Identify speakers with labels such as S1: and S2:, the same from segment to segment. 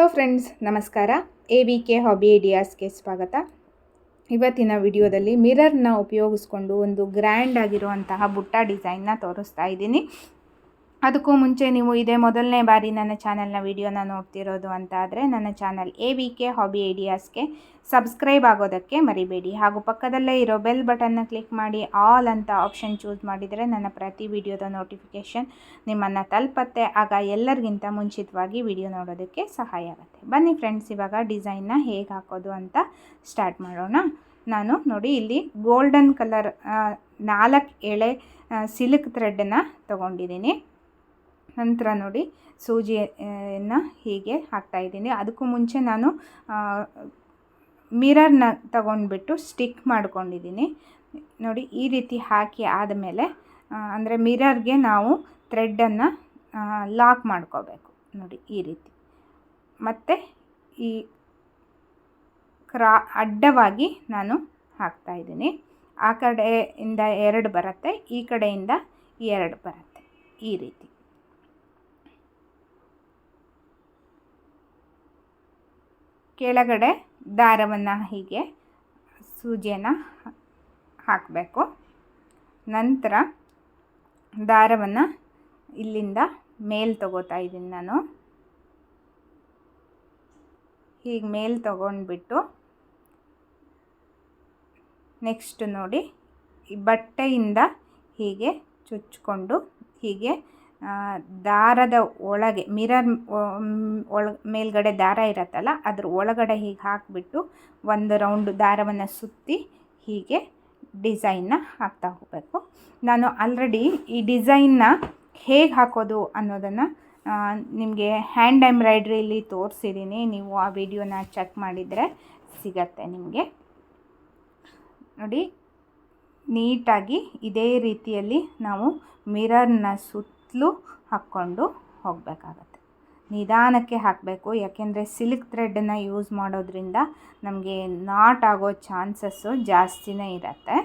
S1: Hello friends ನಮಸ್ಕಾರ. A V K hobby ಐಡಿಯಾಸ್ಗೆ ಸ್ವಾಗತ. ಇವತ್ತಿನ ವಿಡಿಯೋದಲ್ಲಿ ಮಿರರ್ನ ಉಪಯೋಗಿಸ್ಕೊಂಡು ಒಂದು ಗ್ರ್ಯಾಂಡ್ ಆಗಿರುವಂತಹ ಬುಟ್ಟ ಡಿಸೈನ್ನ ತೋರಿಸ್ತಾ ಇದ್ದೀನಿ. ಅದಕ್ಕೂ ಮುಂಚೆ ನೀವು ಇದೇ ಮೊದಲನೇ ಬಾರಿ ನನ್ನ ಚಾನಲ್ನ ವಿಡಿಯೋನ ನೋಡ್ತಿರೋದು ಅಂತ ಆದರೆ ನನ್ನ channel A V K hobby ಐಡಿಯಾಸ್ಗೆ subscribe ಆಗೋದಕ್ಕೆ ಮರಿಬೇಡಿ. ಹಾಗೂ ಪಕ್ಕದಲ್ಲೇ ಇರೋ ಬೆಲ್ ಬಟನ್ನ ಕ್ಲಿಕ್ ಮಾಡಿ ಆಲ್ ಅಂತ ಆಪ್ಷನ್ ಚೂಸ್ ಮಾಡಿದರೆ ನನ್ನ ಪ್ರತಿ ವಿಡಿಯೋದ ನೋಟಿಫಿಕೇಷನ್ ನಿಮ್ಮನ್ನು ತಲುಪತ್ತೆ. ಆಗ ಎಲ್ಲರಿಗಿಂತ ಮುಂಚಿತವಾಗಿ ವಿಡಿಯೋ ನೋಡೋದಕ್ಕೆ ಸಹಾಯ ಆಗುತ್ತೆ. ಬನ್ನಿ ಫ್ರೆಂಡ್ಸ್, ಇವಾಗ ಡಿಸೈನ್ನ ಹೇಗೆ ಹಾಕೋದು ಅಂತ ಸ್ಟಾರ್ಟ್ ಮಾಡೋಣ. ನಾನು ನೋಡಿ ಇಲ್ಲಿ ಗೋಲ್ಡನ್ ಕಲರ್ ನಾಲ್ಕು ಎಳೆ ಸಿಲ್ಕ್ ಥ್ರೆಡ್ಡನ್ನು ತೊಗೊಂಡಿದ್ದೀನಿ. ನಂತರ ನೋಡಿ ಸೂಜಿಯನ್ನು ಹೀಗೆ ಹಾಕ್ತಾಯಿದ್ದೀನಿ ಅದಕ್ಕೂ ಮುಂಚೆ ನಾನು ಮಿರರ್ನ ತಗೊಂಡ್ಬಿಟ್ಟು ಸ್ಟಿಕ್ ಮಾಡ್ಕೊಂಡಿದ್ದೀನಿ. ನೋಡಿ, ಈ ರೀತಿ ಹಾಕಿ ಆದಮೇಲೆ ಅಂದರೆ ಮಿರರ್ಗೆ ನಾವು ಥ್ರೆಡ್ಡನ್ನು ಲಾಕ್ ಮಾಡ್ಕೋಬೇಕು. ನೋಡಿ, ಈ ರೀತಿ. ಮತ್ತು ಈ ಕ್ರಾ, ಅಡ್ಡವಾಗಿ ನಾನು ಹಾಕ್ತಾಯಿದ್ದೀನಿ ಆ ಕಡೆಯಿಂದ ಎರಡು ಬರುತ್ತೆ, ಈ ಕಡೆಯಿಂದ ಎರಡು ಬರುತ್ತೆ. ಈ ರೀತಿ. ಕೆಳಗಡೆ ದಾರವನ್ನು ಹೀಗೆ ಸೂಜಿಯನ್ನು ಹಾಕಬೇಕು. ನಂತರ ದಾರವನ್ನು ಇಲ್ಲಿಂದ ಮೇಲೆ ತಗೋತಾ ಇದ್ದೀನಿ ನಾನು. ಹೀಗೆ ಮೇಲೆ ತಗೊಂಡ್ಬಿಟ್ಟು ನೆಕ್ಸ್ಟ್ ನೋಡಿ, ಈ ಬಟ್ಟೆಯಿಂದ ಹೀಗೆ ಚುಚ್ಕೊಂಡು ಹೀಗೆ ದಾರದ ಒಳಗೆ, ಮಿರರ್ ಒಳ, ಮೇಲ್ಗಡೆ ದಾರ ಇರತ್ತಲ್ಲ, ಅದ್ರ ಒಳಗಡೆ ಹೀಗೆ ಹಾಕಿಬಿಟ್ಟು ಒಂದು ರೌಂಡ್ ದಾರವನ್ನು ಸುತ್ತಿ ಹೀಗೆ ಡಿಸೈನ್ನ ಹಾಕ್ತಾ ಹೋಗಬೇಕು. ನಾನು ಆಲ್ರೆಡಿ ಈ ಡಿಸೈನ್ನ ಹೇಗೆ ಹಾಕೋದು ಅನ್ನೋದನ್ನು ನಿಮಗೆ ಹ್ಯಾಂಡ್ ಎಂಬ್ರಾಯ್ಡ್ರಿಲಿ ತೋರಿಸಿದ್ದೀನಿ ನೀವು ಆ ವಿಡಿಯೋನ ಚೆಕ್ ಮಾಡಿದರೆ ಸಿಗತ್ತೆ ನಿಮಗೆ. ನೋಡಿ, ನೀಟಾಗಿ ಇದೇ ರೀತಿಯಲ್ಲಿ ನಾವು ಮಿರರ್ನ ಸುತ್ತಲೂ ಹಾಕ್ಕೊಂಡು ಹೋಗಬೇಕಾಗತ್ತೆ. ನಿಧಾನಕ್ಕೆ ಹಾಕಬೇಕು, ಯಾಕೆಂದರೆ ಸಿಲ್ಕ್ ಥ್ರೆಡನ್ನು ಯೂಸ್ ಮಾಡೋದ್ರಿಂದ ನಮಗೆ ನಾಟ್ ಆಗೋ ಚಾನ್ಸಸ್ಸು ಜಾಸ್ತಿನೇ ಇರತ್ತೆ.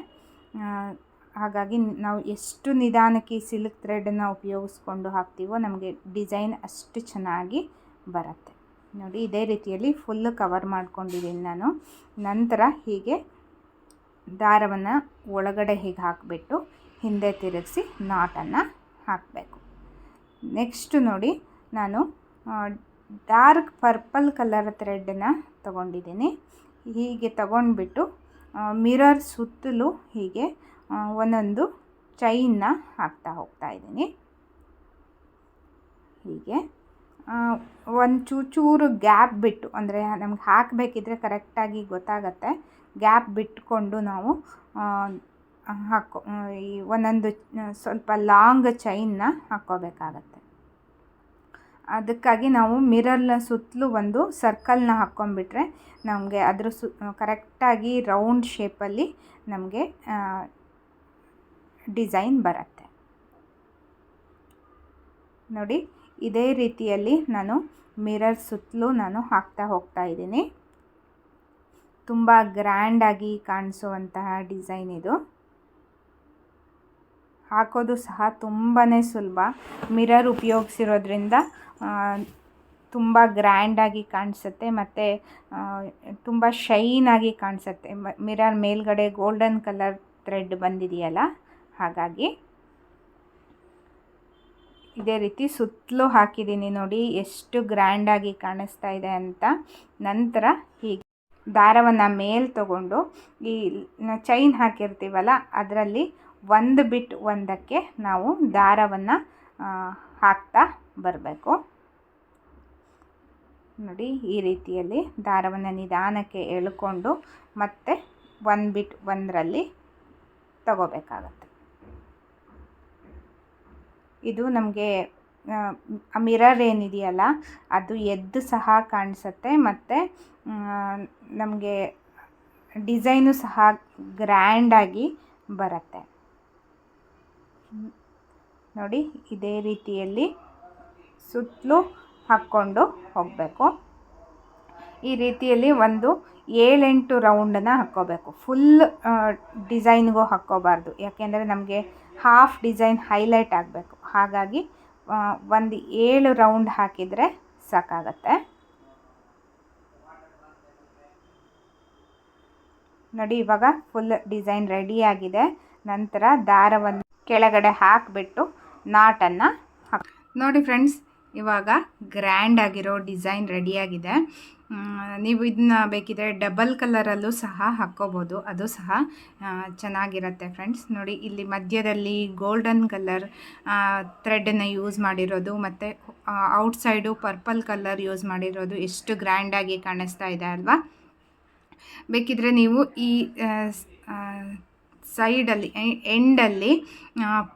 S1: ಹಾಗಾಗಿ ನಾವು ಎಷ್ಟು ನಿಧಾನಕ್ಕೆ ಸಿಲ್ಕ್ ಥ್ರೆಡನ್ನು ಉಪಯೋಗಿಸ್ಕೊಂಡು ಹಾಕ್ತೀವೋ ನಮಗೆ ಡಿಸೈನ್ ಅಷ್ಟು ಚೆನ್ನಾಗಿ ಬರುತ್ತೆ. ನೋಡಿ, ಇದೇ ರೀತಿಯಲ್ಲಿ ಫುಲ್ಲು ಕವರ್ ಮಾಡ್ಕೊಂಡಿದ್ದೀನಿ ನಾನು. ನಂತರ ಹೀಗೆ ದಾರವನ್ನು ಒಳಗಡೆ ಹೀಗೆ ಹಾಕಿಬಿಟ್ಟು ಹಿಂದೆ ತಿರುಗಿಸಿ ನಾಟನ್ನು ಹಾಕಬೇಕು. ನೆಕ್ಸ್ಟು ನೋಡಿ ನಾನು ಡಾರ್ಕ್ ಪರ್ಪಲ್ ಕಲರ್ ಥ್ರೆಡ್ಡನ್ನು ತಗೊಂಡಿದ್ದೀನಿ. ಹೀಗೆ ತಗೊಂಡ್ಬಿಟ್ಟು ಮಿರರ್ ಸುತ್ತಲೂ ಹೀಗೆ ಒಂದೊಂದು ಚೈನ್ನ ಹಾಕ್ತಾ ಹೋಗ್ತಾ ಇದ್ದೀನಿ. ಹೀಗೆ ಒಂದು ಚೂಚೂರು ಗ್ಯಾಪ್ ಬಿಟ್ಟು, ಅಂದರೆ ನಮ್ಗೆ ಹಾಕಬೇಕಿದ್ರೆ ಕರೆಕ್ಟಾಗಿ ಗೊತ್ತಾಗತ್ತೆ. ಗ್ಯಾಪ್ ಬಿಟ್ಕೊಂಡು ನಾವು ಹಾಕೋ ಈ ಒಂದೊಂದು ಸ್ವಲ್ಪ ಲಾಂಗ್ ಚೈನ್ನ ಹಾಕ್ಕೋಬೇಕಾಗತ್ತೆ. ಅದಕ್ಕಾಗಿ ನಾವು ಮಿರರ್ನ ಸುತ್ತಲೂ ಒಂದು ಸರ್ಕಲ್ನ ಹಾಕ್ಕೊಂಬಿಟ್ರೆ ನಮಗೆ ಅದ್ರ ಸು, ಕರೆಕ್ಟಾಗಿ ರೌಂಡ್ ಶೇಪಲ್ಲಿ ನಮಗೆ ಡಿಸೈನ್ ಬರುತ್ತೆ. ನೋಡಿ, ಇದೇ ರೀತಿಯಲ್ಲಿ ನಾನು ಮಿರರ್ ಸುತ್ತಲೂ ನಾನು ಹಾಕ್ತಾ ಹೋಗ್ತಾ ಇದ್ದೀನಿ. ತುಂಬ ಗ್ರ್ಯಾಂಡಾಗಿ ಕಾಣಿಸುವಂತಹ ಡಿಸೈನ್ ಇದು. ಹಾಕೋದು ಸಹ ತುಂಬಾ ಸುಲಭ. ಮಿರರ್ ಉಪಯೋಗಿಸಿರೋದ್ರಿಂದ ತುಂಬ ಗ್ರ್ಯಾಂಡಾಗಿ ಕಾಣಿಸುತ್ತೆ ಮತ್ತು ತುಂಬ ಶೈನಾಗಿ ಕಾಣಿಸುತ್ತೆ. ಮಿರರ್ ಮೇಲ್ಗಡೆ ಗೋಲ್ಡನ್ ಕಲರ್ ಥ್ರೆಡ್ ಬಂದಿದೆಯಲ್ಲ, ಹಾಗಾಗಿ. ಇದೇ ರೀತಿ ಸುತ್ತಲೂ ಹಾಕಿದ್ದೀನಿ ನೋಡಿ, ಎಷ್ಟು ಗ್ರ್ಯಾಂಡಾಗಿ ಕಾಣಿಸ್ತಾ ಇದೆ ಅಂತ. ನಂತರ ಹೀಗೆ ದಾರವನ್ನು ಮೇಲೆ ತಗೊಂಡು ಈ ಚೈನ್ ಹಾಕಿರ್ತೀವಲ್ಲ, ಅದರಲ್ಲಿ ಒಂದು ಬಿಟ್ ಒಂದಕ್ಕೆ ನಾವು ದಾರವನ್ನು ಹಾಕ್ತಾ ಬರಬೇಕು. ನೋಡಿ, ಈ ರೀತಿಯಲ್ಲಿ ದಾರವನ್ನು ನಿಧಾನಕ್ಕೆ ಎಳ್ಕೊಂಡು ಮತ್ತೆ ಒಂದು ಬಿಟ್ ಒಂದರಲ್ಲಿ ತಗೋಬೇಕಾಗತ್ತೆ. ಇದು ನಮಗೆ ಮಿರರ್ ಏನಿದೆಯಲ್ಲ, ಅದು ಎದ್ದು ಸಹ ಕಾಣಿಸುತ್ತೆ ಮತ್ತು ನಮಗೆ ಡಿಸೈನು ಸಹ ಗ್ರ್ಯಾಂಡಾಗಿ ಬರುತ್ತೆ. ನೋಡಿ, ಇದೇ ರೀತಿಯಲ್ಲಿ ಸುತ್ತಲೂ ಹಾಕ್ಕೊಂಡು ಹೋಗಬೇಕು. ಈ ರೀತಿಯಲ್ಲಿ ಒಂದು ಏಳೆಂಟು ರೌಂಡನ್ನು ಹಾಕ್ಕೋಬೇಕು. ಫುಲ್ ಡಿಸೈನ್ಗೂ ಹಾಕ್ಕೋಬಾರ್ದು. ಯಾಕೆಂದರೆ ನಮಗೆ ಹಾಫ್ ಡಿಸೈನ್ ಹೈಲೈಟ್ ಆಗಬೇಕು. ಹಾಗಾಗಿ ಒಂದು ಏಳು ರೌಂಡ್ ಹಾಕಿದರೆ ಸಾಕಾಗತ್ತೆ. ನೋಡಿ, ಇವಾಗ ಫುಲ್ ಡಿಸೈನ್ ರೆಡಿಯಾಗಿದೆ ನಂತರ ದಾರವನ್ನು ಕೆಳಗಡೆ ಹಾಕಿಬಿಟ್ಟು ನಾಟನ್ನು ಹಾಕಿ ನೋಡಿ ಫ್ರೆಂಡ್ಸ್ ಇವಾಗ ಗ್ರ್ಯಾಂಡ್ ಆಗಿರೋ ಡಿಸೈನ್ ರೆಡಿಯಾಗಿದೆ ನೀವು ಇದನ್ನ ಬೇಕಿದ್ರೆ ಡಬಲ್ ಕಲರಲ್ಲೂ ಸಹ ಹಾಕ್ಕೋಬೋದು. ಅದು ಸಹ ಚೆನ್ನಾಗಿರುತ್ತೆ ಫ್ರೆಂಡ್ಸ್ ನೋಡಿ, ಇಲ್ಲಿ ಮಧ್ಯದಲ್ಲಿ ಗೋಲ್ಡನ್ ಕಲರ್ ಥ್ರೆಡನ್ನು ಯೂಸ್ ಮಾಡಿರೋದು ಮತ್ತು ಔಟ್ಸೈಡು ಪರ್ಪಲ್ ಕಲರ್ ಯೂಸ್ ಮಾಡಿರೋದು ಎಷ್ಟು ಗ್ರ್ಯಾಂಡಾಗಿ ಕಾಣಿಸ್ತಾ ಇದೆ ಅಲ್ವಾ? ಬೇಕಿದ್ರೆ ನೀವು ಈ ಸೈಡಲ್ಲಿ ಎಂಡಲ್ಲಿ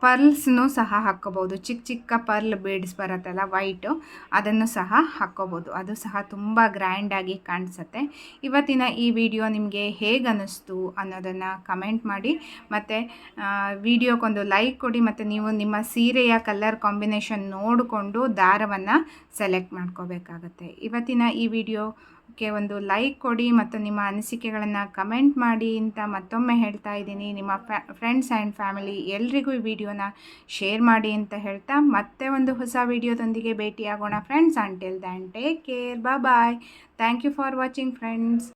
S1: ಪರ್ಲ್ಸ್ನೂ ಸಹ ಹಾಕ್ಕೋಬೋದು. ಚಿಕ್ಕ ಚಿಕ್ಕ ಪರ್ಲ್ ಬೀಡ್ಸ್ ಬರುತ್ತಲ್ಲ, ವೈಟು, ಅದನ್ನು ಸಹ ಹಾಕ್ಕೋಬೋದು. ಅದು ಸಹ ತುಂಬ ಗ್ರ್ಯಾಂಡಾಗಿ ಕಾಣಿಸುತ್ತೆ. ಇವತ್ತಿನ ಈ ವಿಡಿಯೋ ನಿಮಗೆ ಹೇಗೆ ಅನ್ನಿಸ್ತು ಅನ್ನೋದನ್ನು ಕಮೆಂಟ್ ಮಾಡಿ, ಮತ್ತು ವಿಡಿಯೋಕ್ಕೊಂದು ಲೈಕ್ ಕೊಡಿ, ಮತ್ತು ನೀವು ನಿಮ್ಮ ಸೀರೆಯ ಕಲರ್ ಕಾಂಬಿನೇಷನ್ ನೋಡಿಕೊಂಡು ದಾರವನ್ನು ಸೆಲೆಕ್ಟ್ ಮಾಡ್ಕೋಬೇಕಾಗತ್ತೆ. ಇವತ್ತಿನ ಈ ವಿಡಿಯೋಕ್ಕೆ ಒಂದು ಲೈಕ್ ಕೊಡಿ ಮತ್ತು ನಿಮ್ಮ ಅನಿಸಿಕೆಗಳನ್ನು ಕಮೆಂಟ್ ಮಾಡಿ ಅಂತ ಮತ್ತೊಮ್ಮೆ ಹೇಳ್ತಾ ಇದ್ದೀನಿ. ನಿಮ್ಮ ಫ್ರೆಂಡ್ಸ್ ಆ್ಯಂಡ್ ಫ್ಯಾಮಿಲಿ ಎಲ್ರಿಗೂ ಈ ವಿಡಿಯೋನ ಶೇರ್ ಮಾಡಿ ಅಂತ ಹೇಳ್ತಾ ಮತ್ತೆ ಒಂದು ಹೊಸ ವಿಡಿಯೋದೊಂದಿಗೆ ಭೇಟಿಯಾಗೋಣ friends until then take care bye bye thank you for watching friends